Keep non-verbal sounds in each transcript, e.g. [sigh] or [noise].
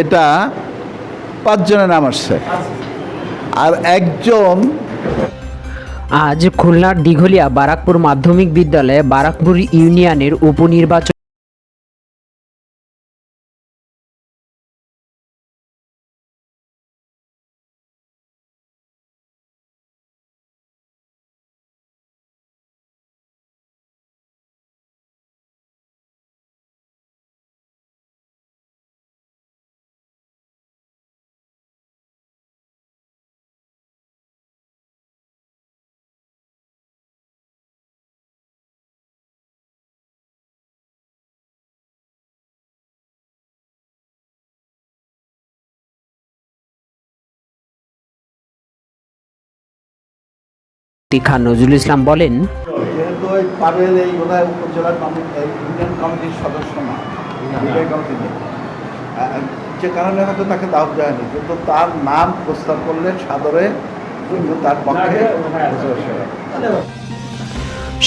এটা পাঁচজনের নাম আসছে। আর একজন আজ খুলনার দিঘলিয়া বারাকপুর মাধ্যমিক বিদ্যালয়ে বারাকপুর ইউনিয়নের উপনির্বাচন খান নজরুল ইসলাম বলেন যে কারণে হয়তো তাকে দাওয়াত দেয়নি কিন্তু তার নাম প্রস্তাব করলেন সাদরে কিন্তু তার পক্ষে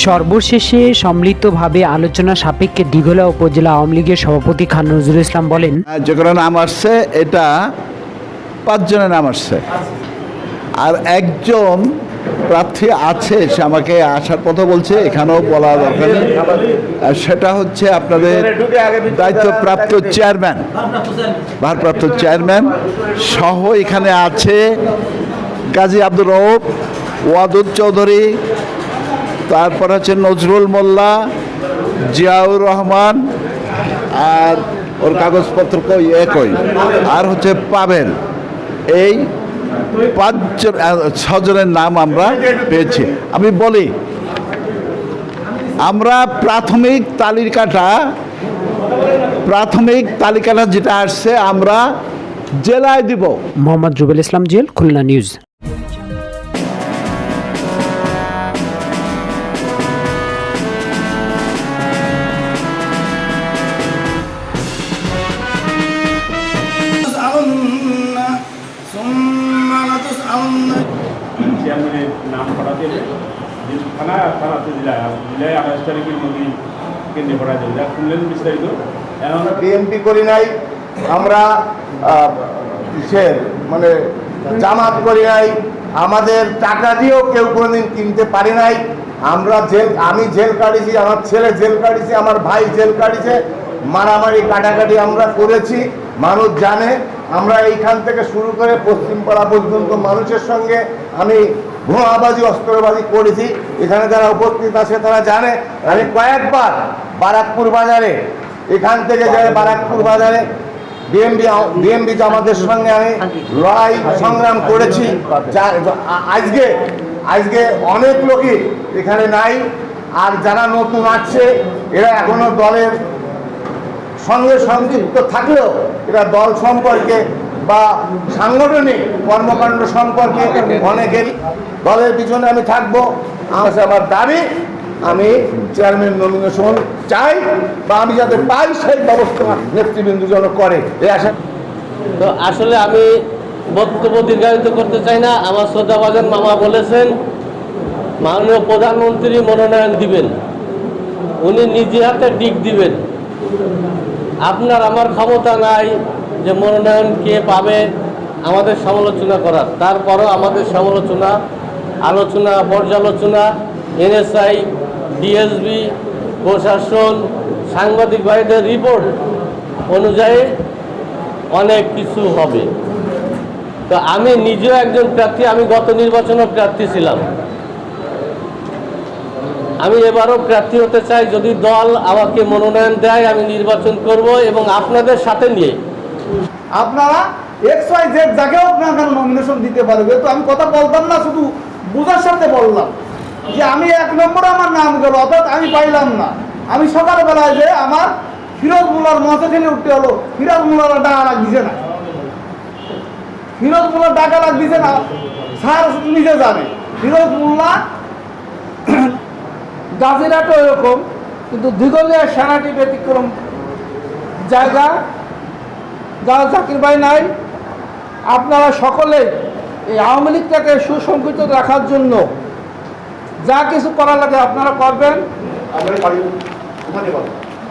সর্বশেষে সম্মিলিতভাবে আলোচনা সাপেক্ষে দিঘলা উপজেলা আওয়ামী লীগের সভাপতি খান নজরুল ইসলাম বলেন হ্যাঁ, যে কোনো নাম আসছে এটা পাঁচজনের নাম আসছে। আর একজন প্রার্থী আছে, সে আমাকে আসার কথা বলছে, এখানেও বলা দরকার সেটা হচ্ছে আপনাদের দায়িত্বপ্রাপ্ত চেয়ারম্যান, ভারপ্রাপ্ত চেয়ারম্যান সহ এখানে আছে গাজী আব্দুর রৌফ ওয়াদুদ চৌধুরী, তারপর হচ্ছে নজরুল মোল্লা, জিয়াউর রহমান, আর ওর কাগজপত্র কই একই আর হচ্ছে পাবেন এই আহ, ছজনের নাম আমরা পেয়েছি। আমি বলি আমরা প্রাথমিক তালিকাটা প্রাথমিক তালিকাটা যেটা আসছে আমরা জেলায় দিব। মোহাম্মদ জুবেল ইসলাম জেল খুলনা নিউজ। কেন্দ্রে যাবে যা শুনলেন বিস্তারিত। আমরা বিএনপি করি নাই, আমরা মানে জামাত করি নাই, আমাদের টাকা দিয়েও কেউ কোনোদিন কিনতে পারি নাই। আমরা জেল, আমি জেল কাটিছি, আমার ছেলে জেল কাটিছে, আমার ভাই জেল কাটিছে, মারামারি কাটাকাটি আমরা করেছি। মানুষ জানে, আমরা এইখান থেকে শুরু করে পশ্চিমপাড়া পর্যন্ত মানুষের সঙ্গে আমি ভুয়াবাজি অস্ত্রবাজি করেছি। এখানে যারা উপস্থিত আছে, তারা জানে। আমি কয়েকবার বারাকপুর বাজারে, এখান থেকে যাই বারাকপুর বাজারে। বিএমবি বিএমবি জামাতের সঙ্গে আমি লড়াই সংগ্রাম করেছি। আজকে আজকে অনেক লোকই এখানে নাই। আর যারা নতুন আসছে, এরা এখনও দলের সঙ্গে সংযুক্ত থাকলেও এরা দল সম্পর্কে বা সাংগঠনিক কর্মকাণ্ড সম্পর্কে অনেকেরই দলের পিছনে আমি থাকব। আমার আমার দাবি, আমি চেয়ারম্যান নমিনেশন চাই বা আমি যাতে পাই সেই ব্যবস্থা নেতৃবৃন্দ যেন করে। এই আশা তো আসলে আমি বক্তব্য দীর্ঘায়িত করতে চাই না। আমার শ্রদ্ধাভাজন মামা বলেছেন, মাননীয় প্রধানমন্ত্রী মনোনয়ন দিবেন, উনি নিজে হাতে ডিক দিবেন। আপনার আমার ক্ষমতা নাই যে মনোনয়ন কে পাবে আমাদের সমালোচনা করার। তারপরও আমাদের সমালোচনা, আলোচনা, পর্যালোচনা, এনএসআই, ডিএসবি, প্রশাসন, সাংবাদিক ভাইদের রিপোর্ট অনুযায়ী অনেক কিছু হবে। তো আমি নিজেও একজন প্রার্থী, আমি গত নির্বাচনও প্রার্থী ছিলাম। আমি এবারও প্রার্থী হতে চাই, যদি দল আমাকে মনোনয়ন দেয়, আমি নির্বাচন করব এবং আপনাদের সাথে নিয়ে আপনারা এক্স ওয়াই জেড যাকেও আপনারা নমিনেশন দিতে পারবে তো আমি কথা বলতাম না, শুধু বোঝার সাথে বললাম যে আমি এক নম্বরে আমার নাম গেল, অর্থাৎ আমি পাইলাম না। আমি সকালবেলায় যে আমার ফিরোজ মুলার মঞ্চে খেলে উঠতে হলো, ফিরোজ মুলার ডাকা লাগ দিছে না। ফিরোজ মুলার ডাকা লাগ দিছে না, স্যার নিজে জানে। ফিরোজ মোল্লা [clears throat] গাজিরাটও এরকম কিন্তু দিগলিয়া সেনাটি ব্যতিক্রম জায়গা যারা জাকির ভাই নাই, আপনারা সকলে এই আওয়ামী লীগটাকে সুসংগঠিত রাখার জন্য যা কিছু করা লাগে আপনারা করবেন।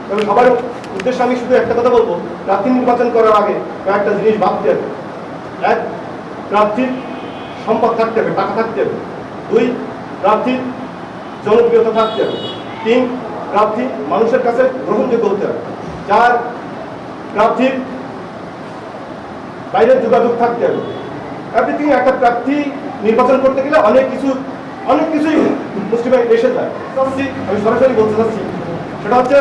তবে সবাই উদ্দেশ্যে আমি শুধু একটা কথা বলব প্রার্থী নির্বাচন করার আগে কয়েকটা জিনিস ভাবতে হবে। এক প্রার্থীর সম্পদ থাকতে হবে, টাকা থাকতে হবে। দুই প্রার্থীর জনপ্রিয়তা থাকতে হবে। তিন প্রার্থী মানুষের কাছে গ্রহণযোগ্য হতে হবে। চার প্রার্থীর বাইরের যোগাযোগ থাকতে হবে। এভরিথিং একটা প্রার্থী নির্বাচন করতে গেলে অনেক কিছু, অনেক কিছুই মুসলিমে এসে যায়। আমি সরাসরি বলতে চাচ্ছি সেটা হচ্ছে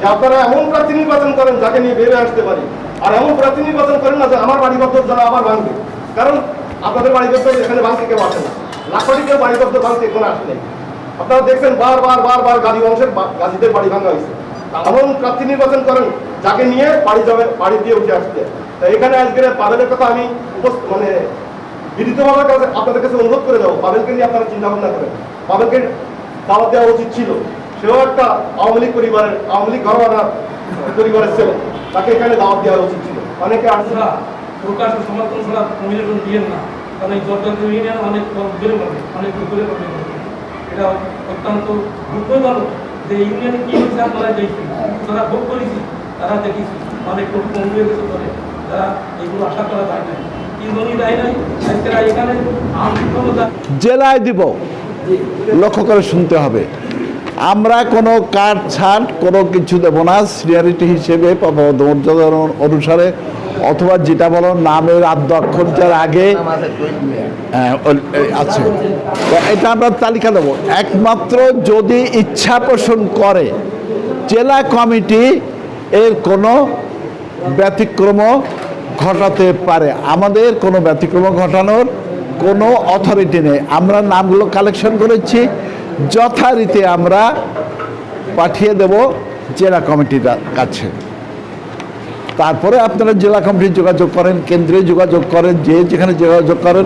যে আপনারা এমন প্রার্থী নির্বাচন করেন যাকে নিয়ে বেরিয়ে আসতে পারি। আর এমন প্রার্থী নির্বাচন করেন না যে আমার বাড়ি বাড়িবদ্ধ যারা আবার ভাঙবে। কারণ আপনাদের বাড়িবদ্ধ এখানে ভাঙতে কেউ আসে না। লাখপতি কেউ বাড়িবদ্ধ ভাঙতে এখানে আসে নাই। আপনারা দেখছেন বারবার বারবার গাজী বংশের বা- গাজীদের বাড়ি ভাঙা হয়েছে। এমন প্রার্থী নির্বাচন করেন যাকে নিয়ে বাড়ি যাবে, বাড়ি দিয়ে উঠে আসতে তা এখানে আজকের পাবেলের কথা আমি মানে বিদিতভাবে কাছে আপনাদের কাছে অনুরোধ করে দেবো। পাবেলকে নিয়ে আপনারা চিন্তা ভাবনা করেন। পাবেলকে দাওয়াত দেওয়া উচিত ছিল। সেও একটা আওয়ামী লীগ পরিবারের, আওয়ামী লীগ ঘরোয়ানা পরিবারের ছেলে। তাকে এখানে দাওয়াত দেওয়া উচিত ছিল। অনেকে আসছে ছাড়া প্রকাশ সমর্থন ছাড়া নমিনেশন দিয়েন না। কারণ এই জর্দান ইউনিয়ন অনেক বেড়ে পড়বে অনেক দূরে পড়বে এটা অত্যন্ত দুঃখজনক যে ইউনিয়নে কি হচ্ছে আপনারা দেখছি যারা ভোগ করেছি। তারা দেখেছি অনেক লোক কম হয়ে গেছে করে তারা এগুলো আশা করা যায় না জেলায় দিব। লক্ষ্য করে শুনতে হবে। আমরা কোনো কাট ছাট কোনো কিছু দেবো না। সিনিয়রিটি হিসেবে মর্যাদা অনুসারে অথবা যেটা বলো নামের আদ্য অক্ষর যার আগে হ্যাঁ, আছে। এটা আমরা তালিকা দেবো। একমাত্র যদি ইচ্ছা পোষণ করে জেলা কমিটি এর কোনো ব্যতিক্রম ঘটাতে পারে। আমাদের কোনো ব্যতিক্রম ঘটানোর কোনো অথরিটি নেই। আমরা নামগুলো কালেকশন করেছি। যথারীতি আমরা পাঠিয়ে দেব জেলা কমিটির কাছে। তারপরে আপনারা জেলা কমিটি যোগাযোগ করেন, কেন্দ্রে যোগাযোগ করেন, যে যেখানে যোগাযোগ করেন।